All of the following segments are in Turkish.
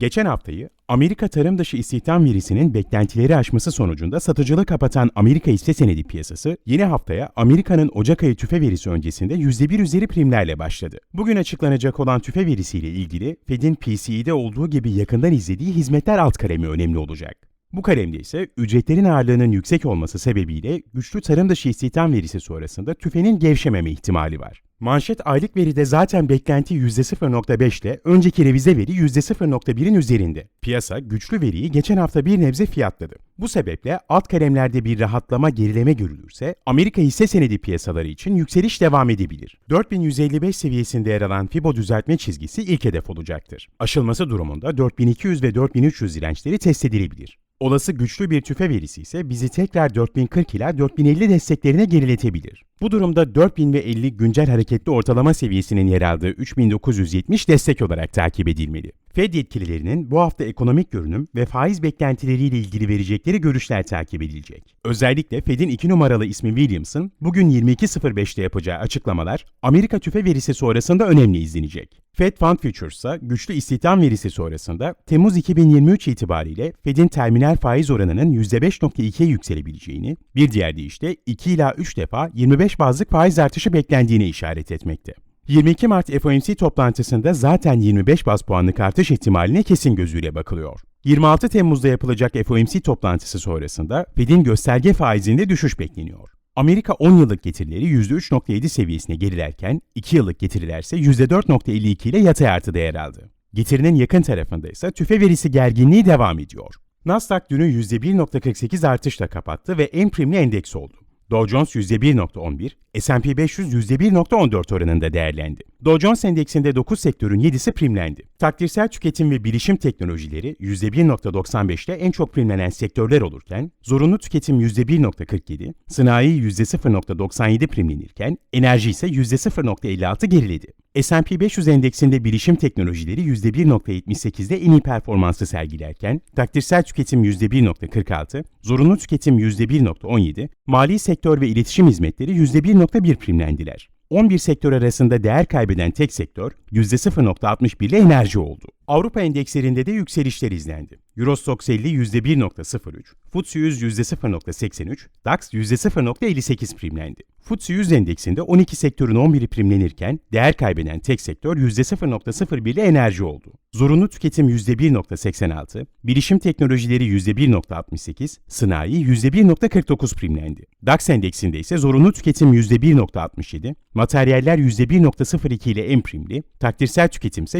Geçen haftayı Amerika tarım dışı istihdam verisinin beklentileri aşması sonucunda satıcılığı kapatan Amerika hisse senedi piyasası yeni haftaya Amerika'nın Ocak ayı tüfe verisi öncesinde %1 üzeri primlerle başladı. Bugün açıklanacak olan tüfe verisiyle ilgili Fed'in PCE'de olduğu gibi yakından izlediği hizmetler alt kalemi önemli olacak. Bu kalemde ise ücretlerin ağırlığının yüksek olması sebebiyle güçlü tarım dışı istihdam verisi sonrasında tüfenin gevşememe ihtimali var. Manşet aylık veride zaten beklenti %0.5 ile önceki revize veri %0.1'in üzerinde. Piyasa güçlü veriyi geçen hafta bir nebze fiyatladı. Bu sebeple alt kalemlerde bir rahatlama gerileme görülürse Amerika hisse senedi piyasaları için yükseliş devam edebilir. 4155 seviyesinde yer alan Fibo düzeltme çizgisi ilk hedef olacaktır. Aşılması durumunda 4200 ve 4300 dirençleri test edilebilir. Olası güçlü bir tüfe verisi ise bizi tekrar 4040 ila 4050 desteklerine geriletebilir. Bu durumda 4000 ve 50 güncel hareketli ortalama seviyesinin yer aldığı 3970 destek olarak takip edilmeli. Fed yetkililerinin bu hafta ekonomik görünüm ve faiz beklentileriyle ilgili verecekleri görüşler takip edilecek. Özellikle Fed'in 2 numaralı ismi Williamson bugün 22.05'te yapacağı açıklamalar Amerika tüfe verisi sonrasında önemli izlenecek. Fed Fund Futures ise güçlü istihdam verisi sonrasında Temmuz 2023 itibariyle Fed'in terminal faiz oranının %5.2'ye yükselebileceğini, bir diğer deyişle 2 ila 3 defa 25 bazlık faiz artışı beklendiğine işaret etmekte. 22 Mart FOMC toplantısında zaten 25 baz puanlık artış ihtimaline kesin gözüyle bakılıyor. 26 Temmuz'da yapılacak FOMC toplantısı sonrasında Fed'in gösterge faizinde düşüş bekleniyor. Amerika 10 yıllık getirileri %3.7 seviyesine gerilerken 2 yıllık getiriler ise %4.52 ile yatay artıda yer aldı. Getirinin yakın tarafında ise tüfe verisi gerginliği devam ediyor. Nasdaq dünü %1.48 artışla kapattı ve en primli endeks oldu. Dow Jones %1.11, S&P 500 %1.14 oranında değerlendi. Dow Jones endeksinde 9 sektörün 7'si primlendi. Takdirsel tüketim ve bilişim teknolojileri %1.95'te en çok primlenen sektörler olurken, zorunlu tüketim %1.47, sanayi %0.97 primlenirken, enerji ise %0.56 geriledi. S&P 500 endeksinde bilişim teknolojileri %1.78'de en iyi performansı sergilerken, takdirsel tüketim %1.46, zorunlu tüketim %1.17, mali sektör ve iletişim hizmetleri %1.1 primlendiler. 11 sektör arasında değer kaybeden tek sektör %0.61 ile enerji oldu. Avrupa endekslerinde de yükselişler izlendi. Eurostoxx 50 %1.03, FTSE 100 %0.83, DAX %0.58 primlendi. FTSE 100 endeksinde 12 sektörün 11'i primlenirken değer kaybeden tek sektör %0.01 ile enerji oldu. Zorunlu tüketim %1.86, bilişim teknolojileri %1.68, sanayi %1.49 primlendi. DAX endeksinde ise zorunlu tüketim %1.67, materyaller %1.02 ile en primli, takdirsel tüketim ise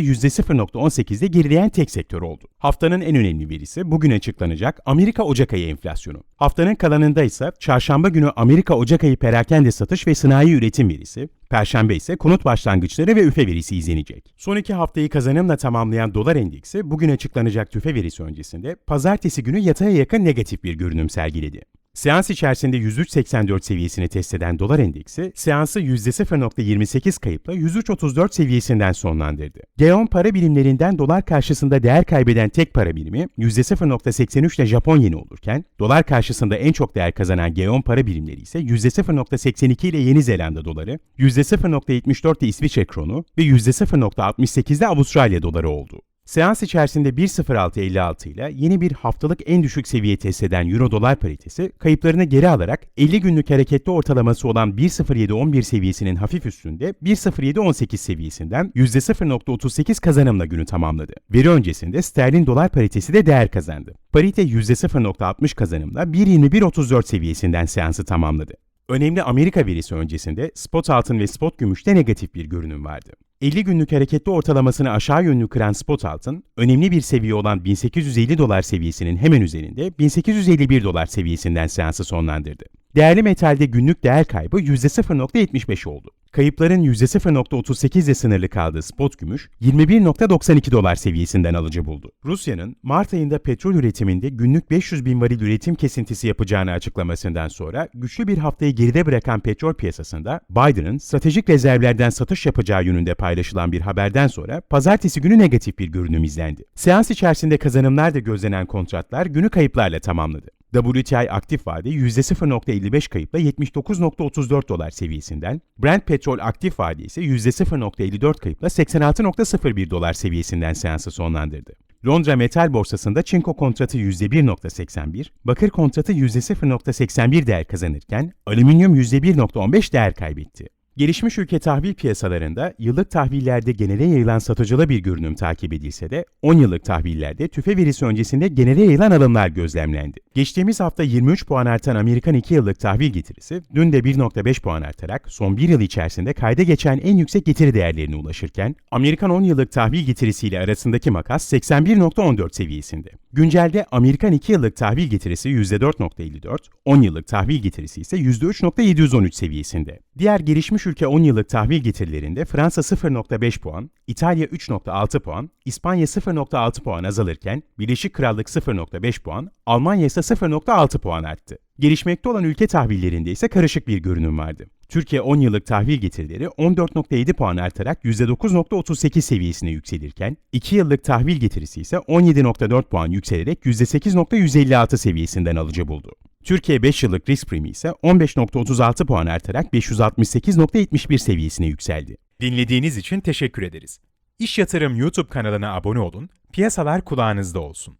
%0.18'de gerileyen tek sektör oldu. Haftanın en önemli verisi bugün açıklanacak Amerika Ocak ayı enflasyonu. Haftanın kalanında ise çarşamba günü Amerika Ocak ayı perakende satış ve sanayi üretim verisi, Perşembe ise konut başlangıçları ve üfe verisi izlenecek. Son iki haftayı kazanımla tamamlayan dolar endeksi bugün açıklanacak tüfe verisi öncesinde pazartesi günü yataya yakın negatif bir görünüm sergiledi. Seans içerisinde 103.84 seviyesini test eden dolar endeksi, seansı %0.28 kayıpla 103.34 seviyesinden sonlandırdı. G10 para birimlerinden dolar karşısında değer kaybeden tek para birimi %0.83 ile Japon yeni olurken, dolar karşısında en çok değer kazanan G10 para birimleri ise %0.82 ile Yeni Zelanda doları, %0.74 ile İsviçre kronu ve %0.68 ile Avustralya doları oldu. Seans içerisinde 1.0656 ile yeni bir haftalık en düşük seviye test eden Euro dolar paritesi kayıplarını geri alarak 50 günlük hareketli ortalaması olan 1.0711 seviyesinin hafif üstünde 1.0718 seviyesinden %0.38 kazanımla günü tamamladı. Veri öncesinde sterlin dolar paritesi de değer kazandı. Parite %0.60 kazanımla 1.2134 seviyesinden seansı tamamladı. Önemli Amerika verisi öncesinde spot altın ve spot gümüşte negatif bir görünüm vardı. 50 günlük hareketli ortalamasını aşağı yönlü kıran spot altın, önemli bir seviye olan 1850 dolar seviyesinin hemen üzerinde 1851 dolar seviyesinden seansı sonlandırdı. Değerli metalde günlük değer kaybı %0.75 oldu. Kayıpların %0.38 ile sınırlı kaldığı spot gümüş 21.92 dolar seviyesinden alıcı buldu. Rusya'nın Mart ayında petrol üretiminde günlük 500 bin varil üretim kesintisi yapacağını açıklamasından sonra güçlü bir haftayı geride bırakan petrol piyasasında Biden'ın stratejik rezervlerden satış yapacağı yönünde paylaşılan bir haberden sonra pazartesi günü negatif bir görünüm izlendi. Seans içerisinde kazanımlar da gözlenen kontratlar günü kayıplarla tamamladı. WTI aktif vade %0.55 kayıpla 79.34 dolar seviyesinden, Brent petrol aktif vade ise %0.54 kayıpla 86.01 dolar seviyesinden seansı sonlandırdı. Londra Metal Borsası'nda çinko kontratı %1.81, bakır kontratı %0.81 değer kazanırken alüminyum %1.15 değer kaybetti. Gelişmiş ülke tahvil piyasalarında yıllık tahvillerde genele yayılan satıcılı bir görünüm takip edilse de 10 yıllık tahvillerde tüfe verisi öncesinde genele yayılan alımlar gözlemlendi. Geçtiğimiz hafta 23 puan artan Amerikan 2 yıllık tahvil getirisi dün de 1.5 puan artarak son 1 yıl içerisinde kayda geçen en yüksek getiri değerlerine ulaşırken Amerikan 10 yıllık tahvil getirisiyle arasındaki makas 81.14 seviyesinde. Güncelde Amerikan 2 yıllık tahvil getirisi %4.54, 10 yıllık tahvil getirisi ise %3.713 seviyesinde. Diğer gelişmiş ülke 10 yıllık tahvil getirilerinde Fransa 0.5 puan, İtalya 3.6 puan, İspanya 0.6 puan azalırken Birleşik Krallık 0.5 puan, Almanya ise 0.6 puan arttı. Gelişmekte olan ülke tahvillerinde ise karışık bir görünüm vardı. Türkiye 10 yıllık tahvil getirileri 14.7 puan artarak %9.38 seviyesine yükselirken, 2 yıllık tahvil getirisi ise 17.4 puan yükselerek %8.156 seviyesinden alıcı buldu. Türkiye 5 yıllık risk primi ise 15.36 puan artarak 568.71 seviyesine yükseldi. Dinlediğiniz için teşekkür ederiz. İş Yatırım YouTube kanalına abone olun, piyasalar kulağınızda olsun.